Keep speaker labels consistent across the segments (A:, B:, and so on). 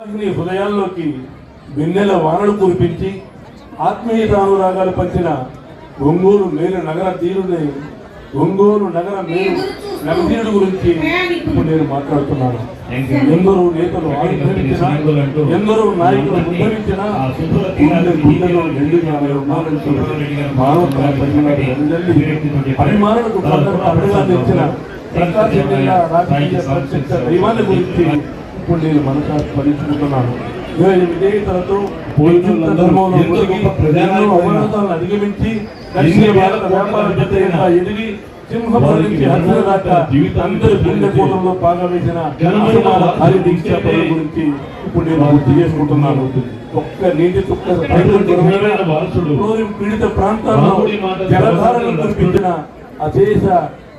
A: నీ హృదయాల్లోకి వెన్నెల వానలు కురిపించి ఆత్మీయతానురాగాలు పంచిన ఒంగోలు మేలు నగర తీరుని ఒంగోలు నగర మేలు నగతీరుడు గురించి ఇప్పుడు నేను మాట్లాడుతున్నాను. ఎందరో నేతలు ఆవిర్భవించినా ఎందరో నాయకులు ఉద్భవించినా గుండె గుండెలో నిండుగా అండగా తెచ్చిన ప్రకాశం జిల్లా రాజకీయ దైవాన్ని గురించి ఇప్పుడు నేను మనసా స్మరించుకుంటున్నాను. ఇరవై విజేతలతో అవరోధాలను అధిగమించి దక్షిణ భారత వ్యాపార జతగా ఎదిగి దాకా అందరి గురించి ఇప్పుడు నేను గుర్తు చేసుకుంటున్నాను. ఒక్క నీటి చుక్క రైతుల కొరవైన ఫ్లోరిన్ పీడిత ప్రాంతాల్లో జలధారలు కురిపించిన అశేష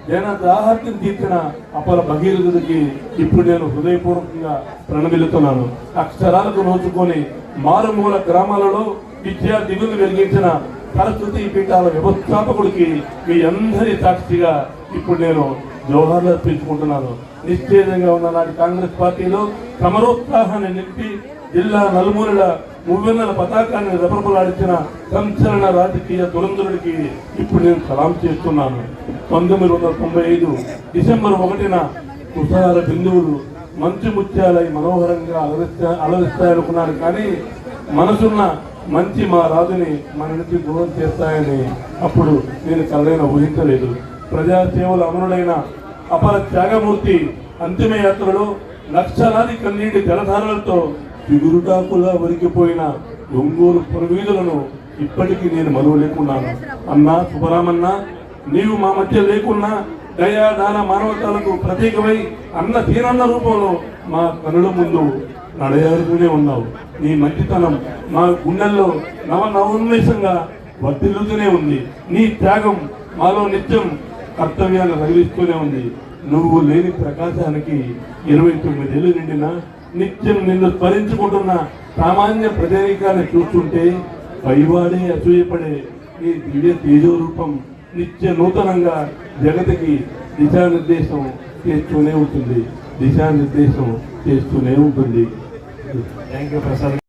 A: జన దాహత్యం తీర్చిన అపర భగీరథుడికి ఇప్పుడు నేను హృదయపూర్వకంగా ప్రణమిల్లుతున్నాను. అక్షరాలకు నోచుకొని మారుమూల గ్రామాలలో విద్యా దిగులు వెలిగించిన సరస్వతి పీఠాల వ్యవస్థాపకుడికి మీ అందరి సాక్షిగా ఇప్పుడు నేను జోహార్లు అర్పించుకుంటున్నాను నిశ్చేదంగా ఉన్న నాటి కాంగ్రెస్ పార్టీలో సమరోత్సాహాన్ని నింపి జిల్లా నలుమూలల మువ్వెన్నెల పతాకాన్ని రెపరెపలాడించిన సంచలన రాజకీయ దురంధరుడికి ఇప్పుడు నేను సలాం చేస్తున్నాను. పంతొమ్మిది వందల తొంభై ఐదు డిసెంబర్ ఒకటిన తుషార బిందువులు మంచి ముత్యాలై మనోహరంగా అలరిస్తా అలరిస్తాయనుకున్నాను కానీ మనసున్న మంచి మా రాజుని మన నుంచి దూరం చేస్తాయని అప్పుడు నేను కలైన ఊహించలేదు. ప్రజాసేవల అమరుడైన అపర త్యాగమూర్తి అంతిమ యాత్రలో లక్షలాది కన్నీటి జలధారలతో చిగురుటాకులా వరికిపోయిన ఒంగోలు పురవీధులను ఇప్పటికీ నేను మరువలేకున్నాను అన్నా సుబరామన్న నీవు మా మధ్య లేకున్నా దయా దాన మానవతాలకు ప్రతీకమై అన్న తీరన్న రూపంలో మా కనుల ముందు నడయారుతూనే ఉన్నావు. నీ మంచితనం మా గుండెల్లో నవ నవోన్మేషంగా వర్తిల్లుతూనే ఉంది. నీ త్యాగం మాలో నిత్యం కర్తవ్యాలు రగిలిస్తూనే ఉంది. నువ్వు లేని ప్రకాశానికి ఇరవై తొమ్మిదేళ్ళు నిండిన నిత్యం నిన్ను స్మరించుకుంటున్న సామాన్య ప్రజానీకాన్ని చూస్తుంటే పైవాడే అసూయపడే నీ దివ్య తేజోరూపం నిత్య నూతనంగా జగతికి దిశానిర్దేశం చేస్తూనే ఉంటుంది. దిశానిర్దేశం చేస్తూనే ఉంటుంది. Thank you Prasad.